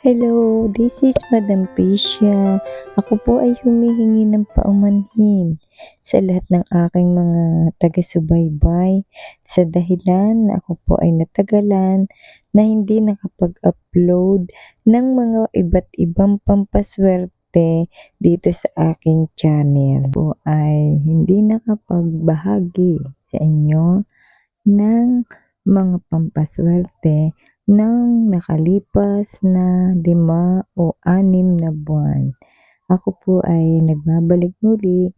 Hello, this is Madam Priscia. Ako po ay humihingi ng paumanhin sa lahat ng aking mga taga-subaybay sa dahilan na ako po ay natagalan na hindi nakapag-upload ng mga iba't ibang pampaswerte dito sa aking channel. Po ay hindi nakapagbahagi sa inyo ng mga pampaswerte ng nakalipas na lima o anim na buwan. Ako po ay nagbabalik muli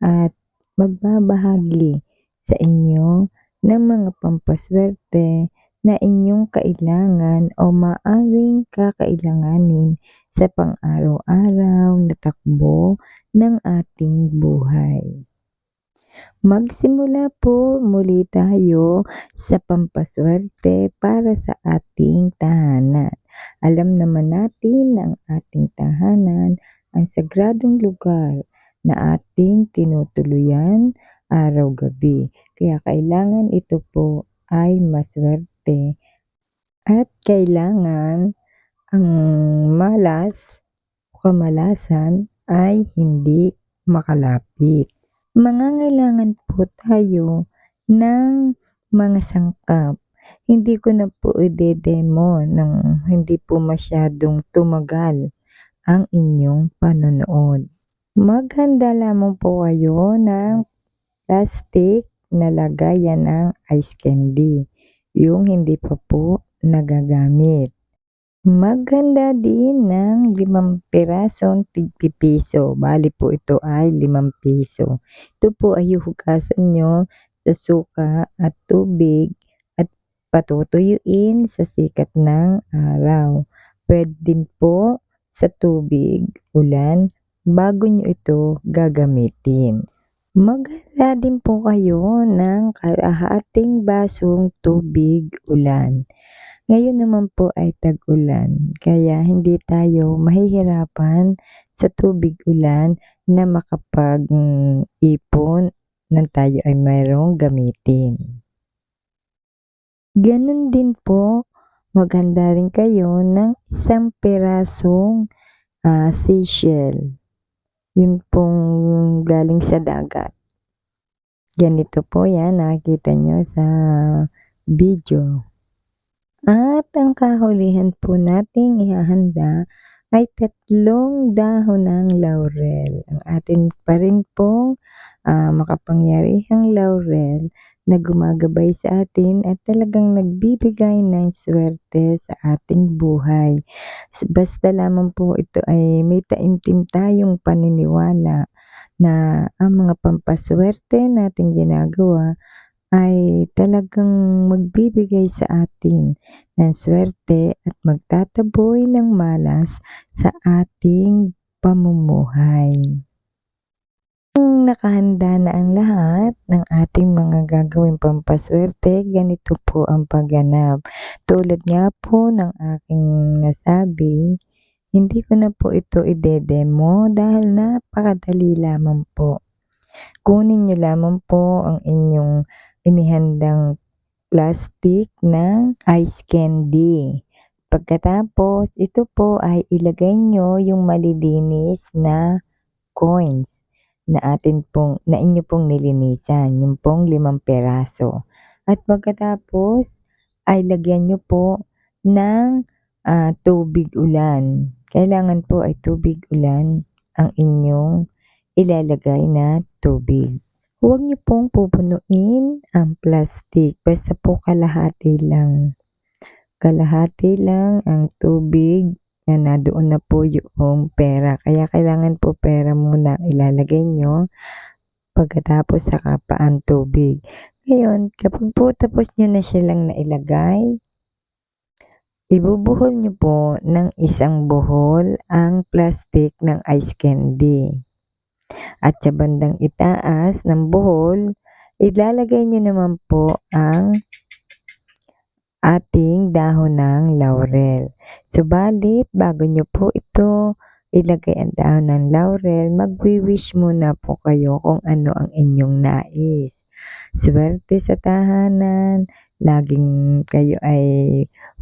at magbabahagi sa inyo ng mga pampaswerte na inyong kailangan o maaring kakailanganin sa pang-araw-araw na takbo ng ating buhay. Magsimula po muli tayo sa pampaswerte para sa ating tahanan. Alam naman natin na ang ating tahanan ang sagradong lugar na ating tinutuluyan araw-gabi. Kaya kailangan ito po ay maswerte at kailangan ang malas o kamalasan ay hindi makalapit. Mangangailangan po tayo ng mga sangkap. Hindi ko na po ide-demo ng hindi po masyadong tumagal ang inyong panonood. Maghanda lamang po kayo ng plastic na lagayan ng ice candy, yung hindi pa po nagagamit. Maghanda din ng limang pirasong tigpipiso. Bali po ito ay limang piso. Ito po ay huhugasan nyo sa suka at tubig at patutuyuin sa sikat ng araw. Pwede din po sa tubig, ulan, bago nyo ito gagamitin. Maghanda din po kayo ng kalahating basong tubig ulan. Ngayon naman po ay tag-ulan, kaya hindi tayo mahihirapan sa tubig ulan na makapag-ipon ng tayo ay mayroong gamitin. Ganon din po, maganda rin kayo ng isang pirasong uh, seashell. Yun pong galing sa dagat. Ganito po yan, nakikita nyo sa video. At ang kahulihan po nating ihahanda ay tatlong dahon ng laurel. Ang atin pa rin pong uh, makapangyarihang laurel na gumagabay sa atin at talagang nagbibigay ng swerte sa ating buhay. Basta lamang po ito ay may taimtim tayong paniniwala na ang mga pampaswerte natin ginagawa ay talagang magbibigay sa atin ng swerte at magtataboy ng malas sa ating pamumuhay. Kung nakahanda na ang lahat ng ating mga gagawing pampaswerte, ganito po ang pagganap. Tulad nga po ng aking nasabi, hindi ko na po ito ide-demo dahil napakadali lamang po. Kunin nyo lamang po ang inyong inihandang plastic na ice candy. Pagkatapos, ito po ay ilagay nyo yung malilinis na coins na atin pong, na inyo pong nilinisan, yung pong limang peraso. At pagkatapos, ay lagyan nyo po ng uh, tubig ulan. Kailangan po ay tubig ulan ang inyong ilalagay na tubig. Huwag niyo pong pupunuin ang plastic. Basta po kalahati lang. Kalahati lang ang tubig na nadoon na po yung pera. Kaya kailangan po pera muna ilalagay nyo pagkatapos saka pa ang tubig. Ngayon, kapag po tapos nyo na silang nailagay, ibubuhol nyo po ng isang buhol ang plastic ng ice candy. At sa bandang itaas ng buhol, ilalagay nyo naman po ang ating dahon ng laurel. Subalit, bago nyo po ito ilagay ang dahon ng laurel, magwi-wish muna po kayo kung ano ang inyong nais. Swerte sa tahanan, laging kayo ay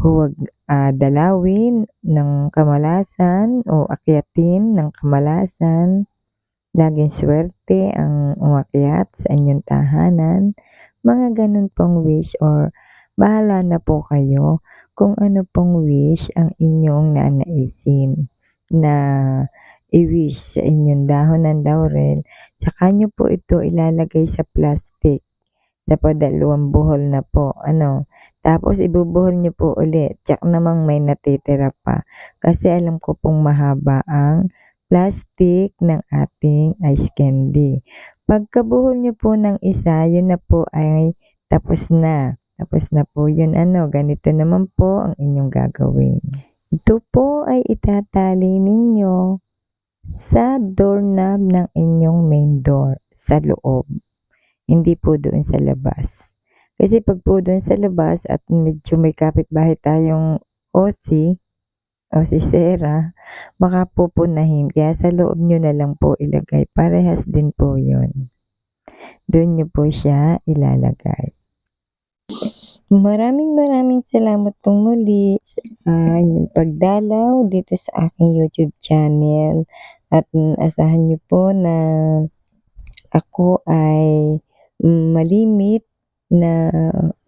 huwag, ah, dalawin ng kamalasan o akyatin ng kamalasan. Laging swerte ang umakyat sa inyong tahanan. Mga gano'n pong wish or bahala na po kayo kung ano pong wish ang inyong nanaisin na i-wish sa inyong dahon ng laurel. Tsaka niyo po ito ilalagay sa plastic, sa padalawang buhol na po ano. Tapos ibubuhol niyo po ulit, tiyak namang may natitira pa. Kasi alam ko pong mahaba ang plastic ng ating ice candy. Pagkabuhol niyo po ng isa, yun na po ay tapos na. Tapos na po yun ano, ganito naman po ang inyong gagawin. Ito po ay itatali ninyo sa doorknob ng inyong main door sa loob. Hindi po doon sa labas. Kasi pag po doon sa labas at medyo may kapitbahay tayong OC o si Sarah, baka pupunahin. Kaya sa loob nyo na lang po ilagay. Parehas din po yun. Doon nyo po siya ilalagay. Maraming maraming salamat pong muli sa inyong pagdalaw dito sa aking YouTube channel. At asahan niyo po na ako ay malimit na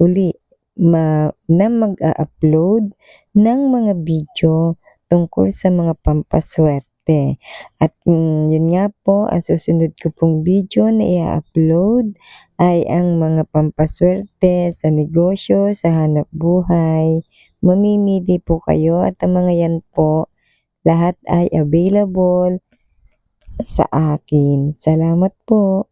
uli ma, na mag-a-upload ng mga video tungkol sa mga pampaswerte. At mm, yun nga po, ang susunod ko pong video na i-upload ay ang mga pampaswerte sa negosyo, sa hanap buhay. Mamimili po kayo at ang mga yan po, lahat ay available sa akin. Salamat po.